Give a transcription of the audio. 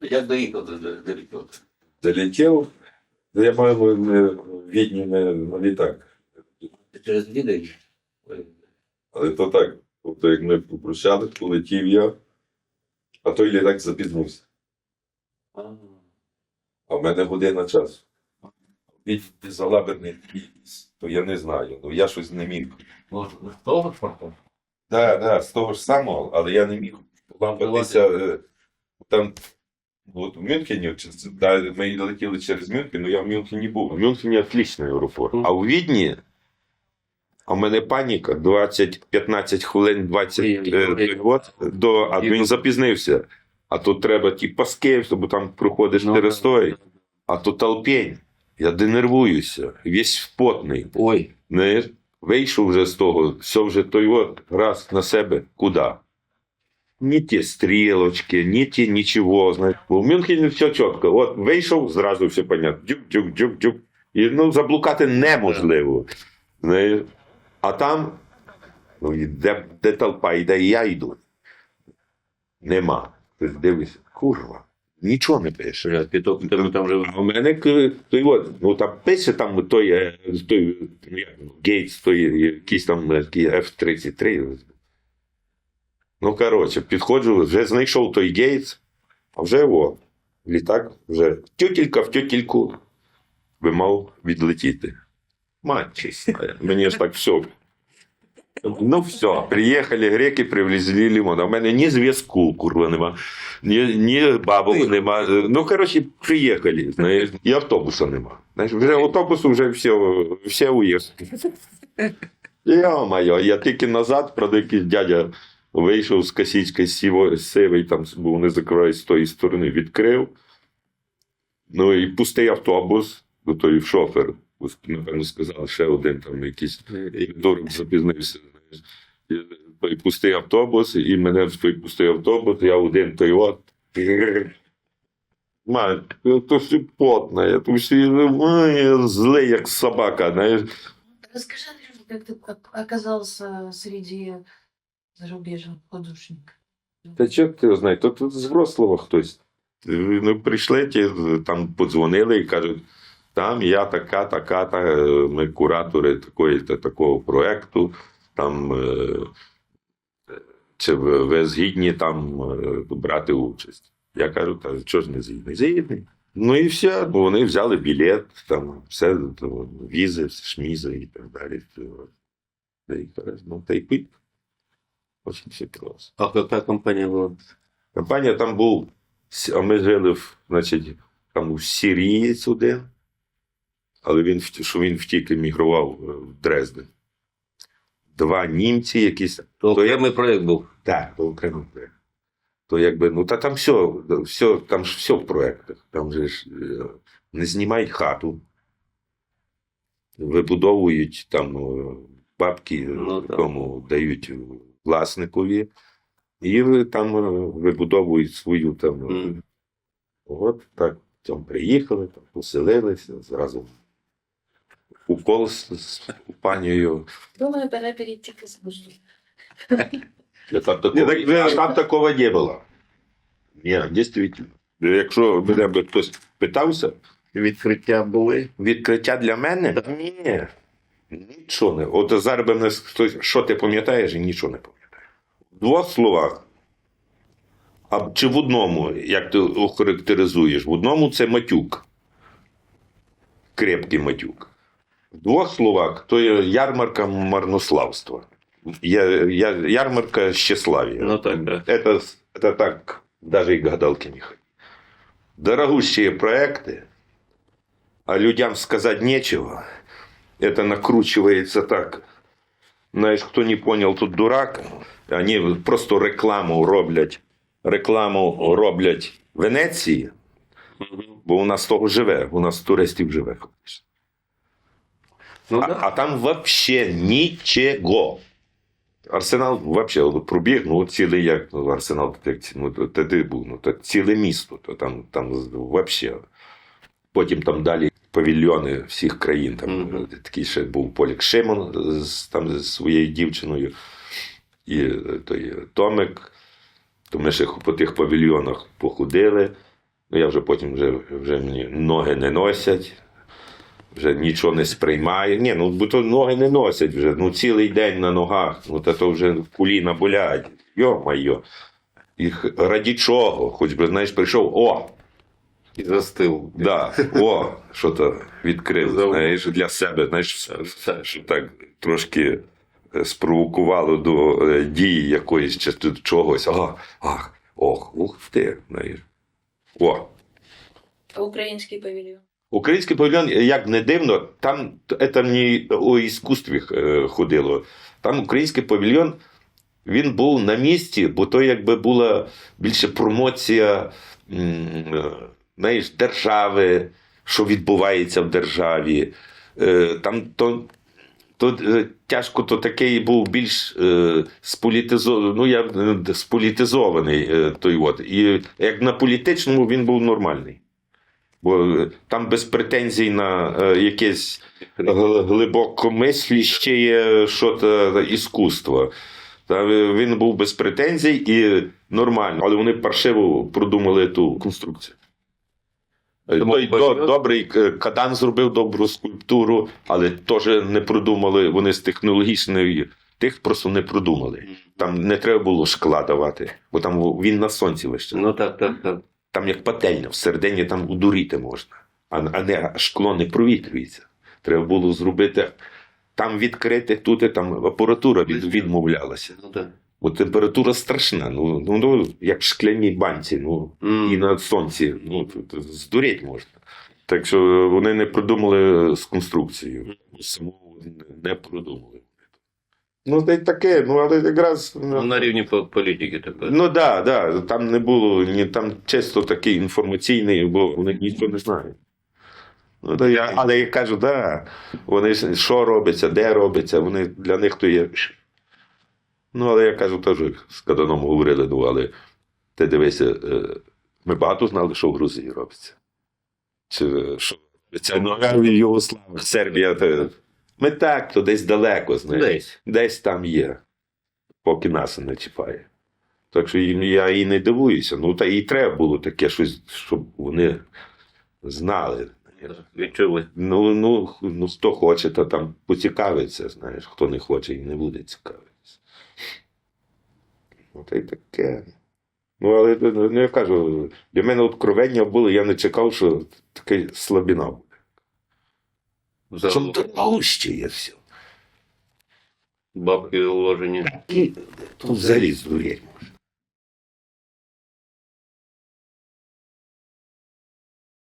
Як доїхав до до- до літака? Ну, я маю не, в Відні не на літак. Через дві дні? Але то так. Тобто, як ми попрощали, полетів я, а той літак запізнився. А в мене година часу. Від залаберний то я не знаю. Ну я щось не міг. З того форту? Так, так, з того ж самого, але я не міг лампатися там. От в Мюнхені, да, ми летіли через Мюнхен, ну я в Мюнхені був. В Мюнхені отличний аеропорт. А у Відні, а в мене паніка 20-15 хвилин, 20 е, до, а він запізнився. А тут треба ті паски, щоб там проходиш Ну, через той, а то толпень. Я денервуюся, весь потний. Ой, Знаєш, вийшов вже з того, все вже той от раз на себе куди? Ні ті стрілочки, ні ті нічого. Знаєш. Бо в Мюнхені все чітко. От вийшов, зразу все понятно. Дюк, дюк, дюк, дюк. І ну, заблукати неможливо. Знаєш. А там, ну, де, де толпа йде, і я йду. Нема. Ти дивишся, курва, нічого не пише. там там вже А у мене той от, ну там пише там той, е, той Гейтс, той якийсь там е, F-33. Ну, коротше, підходжу, вже знайшов той Гейтс, а вже о, літак вже тютілька в тютільку би мав відлетіти. Мать чесна, мені ж так все. Ну все, приїхали греки, привезли лимон. А в мене ні зв'язку, курва, нема, ні, ні бабок нема. Ну, коротше, приїхали, знаєш, і автобуса нема. Знаєш, вже автобусу вже все, все уїхали. Йо-моє, я тільки назад, правда, якийсь дядя вийшов з косічки сіво, сивий, там, бо вони закривають з тої сторони, відкрив. Ну і пустий автобус, ну той шофер, напевно, сказав, ще один там якийсь дурок запізнився. Той пустий автобус, і мене в той пустий автобус, я один той от. Мать, то все потно, я тут всі ой, злий, як собака, знаєш. Расскажи, Андрюш, как ты ок- оказался среди зарубежных? Та чого ти його знаєш? То тут з Врослава хтось. Ну, прийшли, ті, там подзвонили і кажуть, там я така, така, та, е, ми куратори такої та такого проекту, там е, чи ви згідні там е, брати участь. Я кажу, та чого ж не згідний? Згідний. Ну і все, бо вони взяли білет, там все, то, візи, шмізи і так далі. Та й Ну, та й пить. Очень все класно. А яка компанія була? Компанія там був, а ми жили в, значить, там у Сірієць один, але він, що він втік емігрував е, в Дрезден. Два німці якісь. То То окремий проєкт був. Так, то окремий проєкт. То якби, ну та там все, все, там ж все в проєктах. Там же ж е, не знімають хату, вибудовують там е, бабки Ну, тому дають власникові, і там е, вибудовують свою там. Мгм. От так там приїхали, там поселилися, зразу укол з, з панією. Думаю, пора перейти к искусству. Там такого, Ні, так, там такого не було. Ні, дійсно. Якщо мене би хтось питався, Відкриття були. відкриття для мене? Ні. Нічого не. От зараз би мене хтось, що ти пам'ятаєш, і нічого не пам'ятаю. В двох словах. А чи в одному, як ти охарактеризуєш? В одному це матюк. Крепкий матюк. В двох словах, то є ярмарка марнославства. Я, я, ярмарка щеславия. Ну так, да. Это, это так, даже и гадалки не ходи. Дорогущие проекты, а людям сказать нечего. Это накручивается так. Знаешь, кто не понял, тут дурак. Они просто рекламу роблять. Рекламу роблять Венеції, бо у нас того живе, у нас туристів живе. Ну, а, да. а там вообще нічого. Арсенал от пробіг, ну цілий як ну, арсенал, як ну, то, ти був, ну то ціле місто, то там, там вообще. Потім там далі павільйони всіх країн. Там Мгм. такий ще був Полік Шимон з, там зі своєю дівчиною, і е, той Томик. То ми ще по тих павільйонах походили. Ну, я вже потім вже, вже мені ноги не носять, вже нічого не сприймаю. Ні, ну бо то ноги не носять вже. Ну цілий день на ногах, ну та то вже коліна болять. Йо-майо. І раді чого? Хоч би, знаєш, прийшов, о, І застив. Да, о, що то відкрив, знаєш, для себе, знаєш, все, все, що так трошки спровокувало до е, дії якоїсь чи до чогось. А, ах, ох, ух ти. О, А Украинский павильон. Український павільйон, як не дивно, там це не у іскусстві е, ходило. Там український павільйон він був на місці, бо то якби була більше промоція е, знаєш, держави, що відбувається в державі. Е, Там то. То е, тяжко, то такий був більш е, ну я е, сполітизований е, той от. І як на політичному він був нормальний. Бо там без претензій на е, якесь гл- глибокомисляще що то іскусство. Та він був без претензій і нормально, але вони паршиво продумали ту конструкцію. Е, Той до- добрий е, Кадан зробив добру скульптуру, але теж не продумали. Вони з технологічної тих просто не продумали. Там не треба було шкла давати, бо там він на сонці вище. Ну так, так, так. Там як пательня, всередині там удуріти можна, а, а не шкло не провітрюється. Треба було зробити там відкрити, тут і там апаратура від, відмовлялася. Ну так. Бо температура страшна. Ну, ну, ну як в шкляній банці, ну М. і на сонці. Ну тут здуріть можна. Так що вони не продумали з конструкцією. Саму не продумали. Ну, й таке, ну але якраз. Ну, на рівні по- політики тепер. Ну да, да, там не було ні там чисто такий інформаційний, бо вони нічого не знають. Ну, да, я, але я кажу, да, вони ж що робиться, де робиться, вони для них то є. Ну, але я кажу, теж з Каданом говорили, ну, але ти дивися, е, ми багато знали, що в Грузії робиться. Чи що робиться нога в Югославії, Сербія. Те, ми так, то десь далеко, знаєш Десь. десь там є, поки нас не чіпає. Так що я і не дивуюся. Ну, та і треба було таке щось, щоб вони знали. Відчули. Ну, ну, ну хто хоче, то там поцікавиться, знаєш, хто не хоче і не буде цікавитися. Ну, та й таке. Ну, але ну, я кажу, для мене откровення було, я не чекав, що таке слабіна буде. Чому так дорожче є все? Бабки вложені. І тут заліз дурять може.